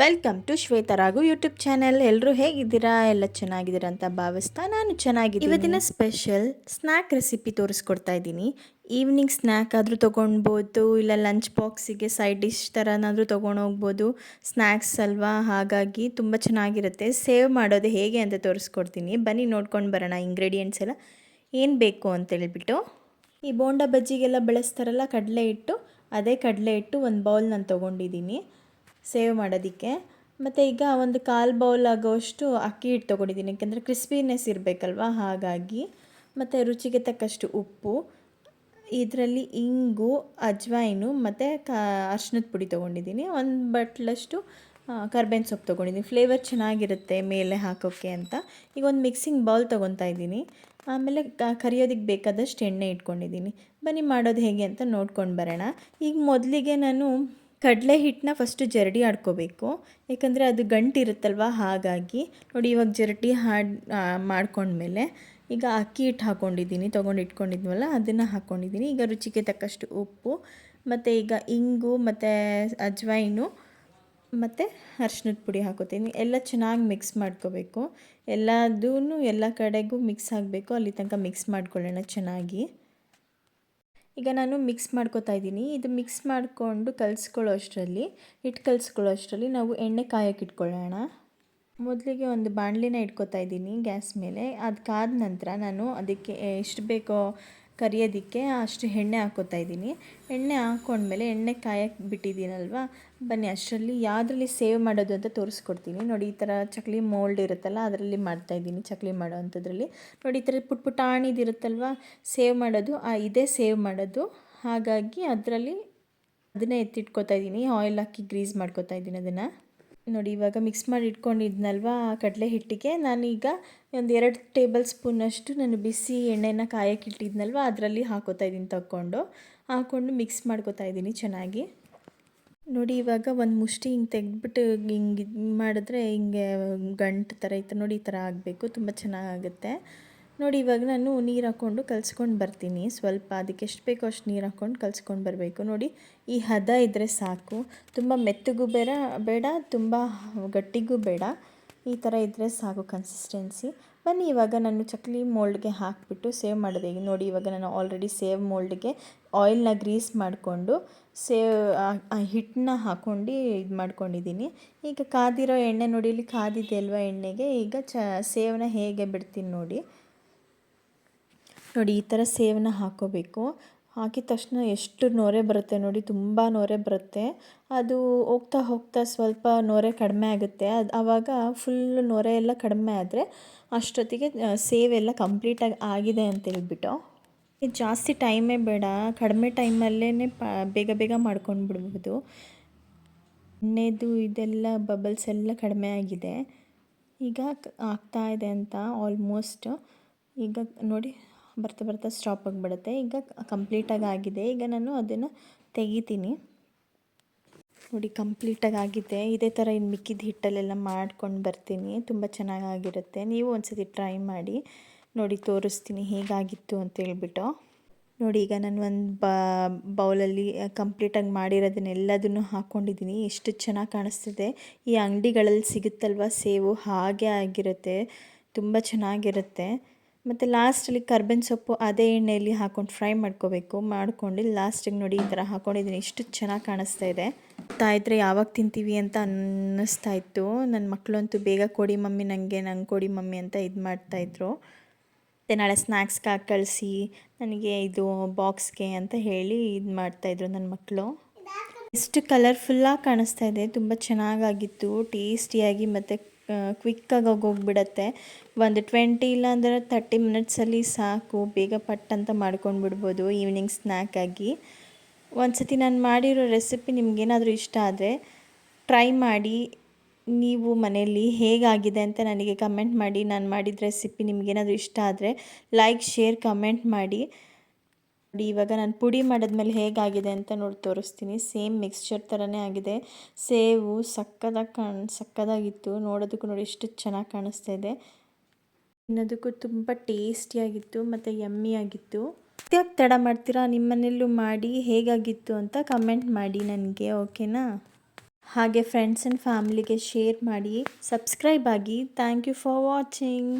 Welcome to ಶ್ವೇತರಾಗು YouTube channel ಎಲ್ಲರೂ ಹೇಗಿದ್ದೀರಾ? ಎಲ್ಲ ಚೆನ್ನಾಗಿದ್ದೀರಾ ಅಂತ ಭಾವಿಸ್ತಾ ನಾನು ಚೆನ್ನಾಗಿದ್ದೀನಿ. ಇವತ್ತಿನ ಸ್ಪೆಷಲ್ ಸ್ನ್ಯಾಕ್ ರೆಸಿಪಿ ತೋರಿಸ್ಕೊಡ್ತಾ ಇದ್ದೀನಿ. ಈವ್ನಿಂಗ್ ಸ್ನ್ಯಾಕ್ ಆದರೂ ತೊಗೊಳ್ಬೋದು ಇಲ್ಲ ಲಂಚ್ ಬಾಕ್ಸಿಗೆ ಸೈಡ್ ಡಿಶ್ ಥರನಾದರೂ ತೊಗೊಂಡೋಗ್ಬೋದು. ಸ್ನ್ಯಾಕ್ಸ್ ಅಲ್ವಾ? ಹಾಗಾಗಿ ತುಂಬ ಚೆನ್ನಾಗಿರುತ್ತೆ. ಸೇವ್ ಮಾಡೋದು ಹೇಗೆ ಅಂತ ತೋರಿಸ್ಕೊಡ್ತೀನಿ. ಬನ್ನಿ ನೋಡ್ಕೊಂಡು ಬರೋಣ ಇಂಗ್ರೀಡಿಯೆಂಟ್ಸ್ ಎಲ್ಲ. ಏನು ಬೇಕು ಅಂತೇಳ್ಬಿಟ್ಟು ಈ ಬೋಂಡ ಬಜ್ಜಿಗೆಲ್ಲ ಬಳಸ್ತಾರಲ್ಲ, ಕಡಲೆ ಹಿಟ್ಟು. ಅದೇ ಕಡಲೆ ಹಿಟ್ಟು ಒಂದು ಬೌಲ್ ನಾನು ತೊಗೊಂಡಿದ್ದೀನಿ. ಸೇವ್ ಮಾಡೋದಕ್ಕೆ. ಮತ್ತು ಈಗ ಒಂದು ಕಾಲು ಬೌಲ್ ಆಗೋಷ್ಟು ಅಕ್ಕಿ ಹಿಟ್ಟು ತೊಗೊಂಡಿದ್ದೀನಿ. ಯಾಕೆಂದರೆ ಕ್ರಿಸ್ಪಿನೆಸ್ ಇರಬೇಕಲ್ವ? ಹಾಗಾಗಿ. ಮತ್ತು ರುಚಿಗೆ ತಕ್ಕಷ್ಟು ಉಪ್ಪು, ಇದರಲ್ಲಿ ಇಂಗು, ಅಜ್ವಾಯಿನು, ಮತ್ತು ಕಾ ಅರ್ಶಿನದ ಪುಡಿ ತೊಗೊಂಡಿದ್ದೀನಿ. ಒಂದು ಬಟ್ಲಷ್ಟು ಕರ್ಬೇವಿನ ಸೊಪ್ಪು ತೊಗೊಂಡಿದ್ದೀನಿ. ಫ್ಲೇವರ್ ಚೆನ್ನಾಗಿರುತ್ತೆ ಮೇಲೆ ಹಾಕೋಕ್ಕೆ ಅಂತ. ಈಗ ಒಂದು ಮಿಕ್ಸಿಂಗ್ ಬೌಲ್ ತೊಗೊತಾ ಇದ್ದೀನಿ. ಆಮೇಲೆ ಕರಿಯೋದಕ್ಕೆ ಬೇಕಾದಷ್ಟು ಎಣ್ಣೆ ಇಟ್ಕೊಂಡಿದ್ದೀನಿ. ಬನ್ನಿ ಮಾಡೋದು ಹೇಗೆ ಅಂತ ನೋಡ್ಕೊಂಡು ಬರೋಣ. ಈಗ ಮೊದಲಿಗೆ ನಾನು ಕಡಲೆ ಹಿಟ್ಟನ್ನ ಫಸ್ಟು ಜರಡಿ ಆಡ್ಕೋಬೇಕು. ಯಾಕಂದರೆ ಅದು ಗಂಟಿರುತ್ತಲ್ವ? ಹಾಗಾಗಿ. ನೋಡಿ, ಇವಾಗ ಜರಡಿ ಹಾಡ್ ಮಾಡ್ಕೊಂಡ್ಮೇಲೆ ಈಗ ಅಕ್ಕಿ ಹಿಟ್ಟು ಹಾಕ್ಕೊಂಡಿದ್ದೀನಿ ತೊಗೊಂಡು ಇಟ್ಕೊಂಡಿದ್ವಲ್ಲ, ಅದನ್ನು ಹಾಕ್ಕೊಂಡಿದ್ದೀನಿ ಈಗ ರುಚಿಗೆ ತಕ್ಕಷ್ಟು ಉಪ್ಪು, ಮತ್ತು ಈಗ ಇಂಗು, ಮತ್ತು ಅಜ್ವೈನು ಮತ್ತು ಅರ್ಶಿನದ ಪುಡಿ ಹಾಕೋತೀನಿ. ಎಲ್ಲ ಚೆನ್ನಾಗಿ ಮಿಕ್ಸ್ ಮಾಡ್ಕೋಬೇಕು. ಎಲ್ಲದೂ ಎಲ್ಲ ಕಡೆಗೂ ಮಿಕ್ಸ್ ಆಗಬೇಕು. ಅಲ್ಲಿ ತನಕ ಮಿಕ್ಸ್ ಮಾಡ್ಕೊಳ್ಳೋಣ ಚೆನ್ನಾಗಿ. ಈಗ ನಾನು ಮಿಕ್ಸ್ ಮಾಡ್ಕೋತಾ ಇದ್ದೀನಿ. ಇದು ಮಿಕ್ಸ್ ಮಾಡಿಕೊಂಡು ಕಲಿಸ್ಕೊಳ್ಳೋ ಅಷ್ಟರಲ್ಲಿ ಹಿಟ್ಟು ಕಲಿಸ್ಕೊಳ್ಳೋ ಅಷ್ಟರಲ್ಲಿ ನಾವು ಎಣ್ಣೆ ಕಾಯಕ್ಕೆ ಇಟ್ಕೊಳ್ಳೋಣ. ಮೊದಲಿಗೆ ಒಂದು ಬಾಣಲಿನ ಇಟ್ಕೋತಾ ಇದ್ದೀನಿ ಗ್ಯಾಸ್ ಮೇಲೆ. ಅದು ಕಾದ ನಂತರ ನಾನು ಅದಕ್ಕೆ ಎಷ್ಟು ಬೇಕೋ ಕರಿಯೋದಕ್ಕೆ ಅಷ್ಟು ಎಣ್ಣೆ ಹಾಕೋತಾ ಇದ್ದೀನಿ. ಎಣ್ಣೆ ಹಾಕ್ಕೊಂಡ್ಮೇಲೆ ಎಣ್ಣೆ ಕಾಯಕ್ಕೆ ಬಿಟ್ಟಿದ್ದೀನಲ್ವ? ಬನ್ನಿ, ಅಷ್ಟರಲ್ಲಿ ಯಾವುದ್ರಲ್ಲಿ ಸೇವ್ ಮಾಡೋದು ಅಂತ ತೋರಿಸ್ಕೊಡ್ತೀನಿ. ನೋಡಿ, ಈ ಥರ ಚಕ್ಲಿ ಮೋಲ್ಡ್ ಇರುತ್ತಲ್ಲ, ಅದರಲ್ಲಿ ಮಾಡ್ತಾಯಿದ್ದೀನಿ ಚಕ್ಲಿ ಮಾಡೋ ಅಂಥದ್ರಲ್ಲಿ ನೋಡಿ, ಈ ಥರ ಪುಟ್ ಪುಟಾಣಿದಿರುತ್ತಲ್ವ ಸೇವ್ ಮಾಡೋದು, ಆ, ಇದೇ ಸೇವ್ ಮಾಡೋದು. ಹಾಗಾಗಿ ಅದರಲ್ಲಿ ಅದನ್ನೇ ಎತ್ತಿಟ್ಕೋತಾ ಇದ್ದೀನಿ. ಆಯಿಲ್ ಹಾಕಿ ಗ್ರೀಸ್ ಮಾಡ್ಕೋತಾ ಇದ್ದೀನಿ ಅದನ್ನು. ನೋಡಿ, ಇವಾಗ ಮಿಕ್ಸ್ ಮಾಡಿ ಇಟ್ಕೊಂಡಿದ್ನಲ್ವ ಕಡಲೆ ಹಿಟ್ಟಿಗೆ ನಾನೀಗ ಒಂದು ಎರಡು ಟೇಬಲ್ ಸ್ಪೂನಷ್ಟು ನಾನು ಬಿಸಿ ಎಣ್ಣೆನ ಕಾಯಕ್ಕೆ ಇಟ್ಟಿದ್ನಲ್ವ ಅದರಲ್ಲಿ ಹಾಕೋತಾ ಇದ್ದೀನಿ ತಗೊಂಡು ಹಾಕ್ಕೊಂಡು ಮಿಕ್ಸ್ ಮಾಡ್ಕೋತಾ ಇದ್ದೀನಿ ಚೆನ್ನಾಗಿ. ನೋಡಿ, ಇವಾಗ ಒಂದು ಮುಷ್ಟಿ ಹಿಂಗೆ ತೆಗೆದ್ಬಿಟ್ಟು ಹಿಂಗೆ ಮಾಡಿದ್ರೆ ಹಿಂಗೆ ಗಂಟು ಥರ ಇತ್ತು. ನೋಡಿ, ಈ ಥರ ಆಗಬೇಕು. ತುಂಬ ಚೆನ್ನಾಗಾಗುತ್ತೆ ನೋಡಿ, ಇವಾಗ ನಾನು ನೀರು ಹಾಕ್ಕೊಂಡು ಕಲ್ಸ್ಕೊಂಡು ಬರ್ತೀನಿ. ಸ್ವಲ್ಪ ಅದಕ್ಕೆ ಎಷ್ಟು ಬೇಕೋ ಅಷ್ಟು ನೀರು ಹಾಕ್ಕೊಂಡು ಕಲ್ಸ್ಕೊಂಡು ಬರಬೇಕು. ನೋಡಿ, ಈ ಹದ ಇದ್ದರೆ ಸಾಕು. ತುಂಬ ಮೆತ್ತಗೂ ಬೇಡ ಬೇಡ, ತುಂಬ ಗಟ್ಟಿಗೂ ಬೇಡ. ಈ ಥರ ಇದ್ದರೆ ಸಾಕು ಕನ್ಸಿಸ್ಟೆನ್ಸಿ ಬನ್ನಿ, ಇವಾಗ ನಾನು ಚಕ್ಲಿ ಮೋಲ್ಡ್ಗೆ ಹಾಕಿಬಿಟ್ಟು ಸೇವ್ ಮಾಡಿದೆ. ಈಗ ನೋಡಿ, ಇವಾಗ ನಾನು ಆಲ್ರೆಡಿ ಸೇವ್ ಮೋಲ್ಡ್ಗೆ ಆಯಿಲ್ನ ಗ್ರೀಸ್ ಮಾಡಿಕೊಂಡು ಸೇವ್ ಹಿಟ್ಟನ್ನ ಹಾಕೊಂಡು ಇದು ಮಾಡ್ಕೊಂಡಿದ್ದೀನಿ. ಈಗ ಕಾದಿರೋ ಎಣ್ಣೆ ನೋಡಿ, ಇಲ್ಲಿ ಕಾದಿದೆ ಅಲ್ವಾ ಎಣ್ಣೆಗೆ? ಈಗ ಚ ಸೇವನ ಹೇಗೆ ಬಿಡ್ತೀನಿ ನೋಡಿ. ನೋಡಿ, ಈ ಥರ ಸೇವನ್ನ ಹಾಕೋಬೇಕು. ಹಾಕಿದ ತಕ್ಷಣ ಎಷ್ಟು ನೊರೆ ಬರುತ್ತೆ ನೋಡಿ, ತುಂಬ ನೊರೆ ಬರುತ್ತೆ. ಅದು ಹೋಗ್ತಾ ಹೋಗ್ತಾ ಸ್ವಲ್ಪ ನೊರೆ ಕಡಿಮೆ ಆಗುತ್ತೆ. ಅದು ಆವಾಗ ಫುಲ್ ನೊರೆ ಎಲ್ಲ ಕಡಿಮೆ ಆದರೆ ಅಷ್ಟೊತ್ತಿಗೆ ಸೇವ್ ಎಲ್ಲ ಕಂಪ್ಲೀಟಾಗಿ ಆಗಿದೆ ಅಂತ ಹೇಳ್ಬಿಟ್ಟು. ಜಾಸ್ತಿ ಟೈಮೇ ಬೇಡ, ಕಡಿಮೆ ಟೈಮಲ್ಲೇ ಪ, ಬೇಗ ಬೇಗ ಮಾಡ್ಕೊಂಡು ಬಿಡ್ಬೋದು. ಎಣ್ಣೆದು ಇದೆಲ್ಲ ಬಬಲ್ಸ್ ಎಲ್ಲ ಕಡಿಮೆ ಆಗಿದೆ. ಈಗ ಆಗ್ತಾ ಇದೆ ಅಂತ ಆಲ್ಮೋಸ್ಟ್ ಈಗ ನೋಡಿ. ಬರ್ತಾ ಬರ್ತಾ ಸ್ಟಾಪ್ ಆಗಿಬಿಡುತ್ತೆ. ಈಗ ಕಂಪ್ಲೀಟಾಗಿ ಆಗಿದೆ. ಈಗ ನಾನು ಅದನ್ನು ತೆಗಿತೀನಿ. ನೋಡಿ ಕಂಪ್ಲೀಟಾಗಿ ಆಗಿದೆ. ಇದೇ ಥರ ಇನ್ನು ಮಿಕ್ಕಿದ ಹಿಟ್ಟಲ್ಲೆಲ್ಲ ಮಾಡ್ಕೊಂಡು ಬರ್ತೀನಿ. ತುಂಬ ಚೆನ್ನಾಗಾಗಿರುತ್ತೆ ನೀವು ಒಂದ್ಸತಿ ಟ್ರೈ ಮಾಡಿ. ನೋಡಿ, ತೋರಿಸ್ತೀನಿ ಹೇಗಾಗಿತ್ತು ಅಂತ ಹೇಳ್ಬಿಟ್ಟು. ನೋಡಿ, ಈಗ ನಾನು ಒಂದು ಬೌಲಲ್ಲಿ ಕಂಪ್ಲೀಟಾಗಿ ಮಾಡಿರೋದನ್ನೆಲ್ಲದನ್ನು ಹಾಕ್ಕೊಂಡಿದ್ದೀನಿ ಎಷ್ಟು ಚೆನ್ನಾಗಿ ಕಾಣಿಸ್ತಿದೆ. ಈ ಅಂಗಡಿಗಳಲ್ಲಿ ಸಿಗುತ್ತಲ್ವ ಸೇವು? ಹಾಗೆ ಆಗಿರುತ್ತೆ. ತುಂಬ ಚೆನ್ನಾಗಿರುತ್ತೆ. ಮತ್ತು ಲಾಸ್ಟಲ್ಲಿ ಕರ್ಬೇವಿನ ಸೊಪ್ಪು ಅದೇ ಎಣ್ಣೆಯಲ್ಲಿ ಹಾಕ್ಕೊಂಡು ಫ್ರೈ ಮಾಡ್ಕೋಬೇಕು. ಮಾಡ್ಕೊಂಡು ಲಾಸ್ಟಿಗೆ ನೋಡಿ ಈ ಥರ ಹಾಕ್ಕೊಂಡಿದ್ದೀನಿ ಎಷ್ಟು ಚೆನ್ನಾಗಿ ಕಾಣಿಸ್ತಾ ಇದೆ. ಇದ್ದರೆ ಯಾವಾಗ ತಿಂತೀವಿ ಅಂತ ಅನ್ನಿಸ್ತಾ ಇತ್ತು. ನನ್ನ ಮಕ್ಕಳಂತೂ ಬೇಗ ಕೊಡಿ ಮಮ್ಮಿ ನನಗೆ ನಂಗೆ ಕೊಡಿ ಮಮ್ಮಿ ಅಂತ ಇದು ಮಾಡ್ತಾಯಿದ್ರು ಮತ್ತು ನಾಳೆ ಸ್ನ್ಯಾಕ್ಸ್ಗೆ ಕಳಿಸಿ, ನನಗೆ ಇದು ಬಾಕ್ಸ್ಗೆ ಅಂತ ಹೇಳಿ ಇದು ಮಾಡ್ತಾಯಿದ್ರು ನನ್ನ ಮಕ್ಕಳು ಎಷ್ಟು ಕಲರ್ಫುಲ್ಲಾಗಿ ಕಾಣಿಸ್ತಾ ಇದೆ. ತುಂಬ ಚೆನ್ನಾಗಾಗಿತ್ತು ಟೇಸ್ಟಿಯಾಗಿ ಮತ್ತು ಕ್ವಿಕ್ಕಾಗಿ ಹೋಗ್ಬಿಡತ್ತೆ. ಒಂದು ಟ್ವೆಂಟಿ ಇಲ್ಲಾಂದರೆ ತರ್ಟಿ ಮಿನಿಟ್ಸಲ್ಲಿ ಸಾಕು, ಬೇಗ ಪಟ್ ಅಂತ ಮಾಡ್ಕೊಂಡು ಬಿಡ್ಬೋದು ಈವ್ನಿಂಗ್ ಸ್ನ್ಯಾಕಾಗಿ ಒಂದು ಸತಿ ನಾನು ಮಾಡಿರೋ ರೆಸಿಪಿ ನಿಮಗೇನಾದರೂ ಇಷ್ಟ ಆದರೆ ಟ್ರೈ ಮಾಡಿ, ನೀವು ಮನೆಯಲ್ಲಿ ಹೇಗಾಗಿದೆ ಅಂತ ನನಗೆ ಕಮೆಂಟ್ ಮಾಡಿ, ನಾನು ಮಾಡಿದ ರೆಸಿಪಿ ನಿಮಗೇನಾದರೂ ಇಷ್ಟ ಆದರೆ ಲೈಕ್ ಶೇರ್ ಕಮೆಂಟ್ ಮಾಡಿ. ನೋಡಿ, ಇವಾಗ ನಾನು ಪುಡಿ ಮಾಡಿದ್ಮೇಲೆ ಹೇಗಾಗಿದೆ ಅಂತ ನೋಡಿ ತೋರಿಸ್ತೀನಿ. ಸೇಮ್ ಮಿಕ್ಸ್ಚರ್ ಥರನೇ ಆಗಿದೆ. ಸೇವು ಸಕ್ಕದಾಗಿ ಕಾಣ್, ಸಕ್ಕದಾಗಿತ್ತು. ನೋಡೋದಕ್ಕೂ ನೋಡಿ ಎಷ್ಟು ಚೆನ್ನಾಗಿ ಕಾಣಿಸ್ತಾ ಇದೆ. ತಿನ್ನೋದಕ್ಕೂ ತುಂಬ ಟೇಸ್ಟಿಯಾಗಿತ್ತು ಮತ್ತು ಯಮ್ಮಿಯಾಗಿತ್ತು ಯಾಕೆ ತಡ ಮಾಡ್ತೀರಾ? ನಿಮ್ಮ ಮನೆಯಲ್ಲೂ ಮಾಡಿ ಹೇಗಾಗಿತ್ತು ಅಂತ ಕಮೆಂಟ್ ಮಾಡಿ ನನಗೆ ಓಕೆನಾ ಹಾಗೆ ಫ್ರೆಂಡ್ಸ್ ಆ್ಯಂಡ್ ಫ್ಯಾಮಿಲಿಗೆ ಶೇರ್ ಮಾಡಿ ಸಬ್ಸ್ಕ್ರೈಬ್ ಆಗಿ. Thank you for watching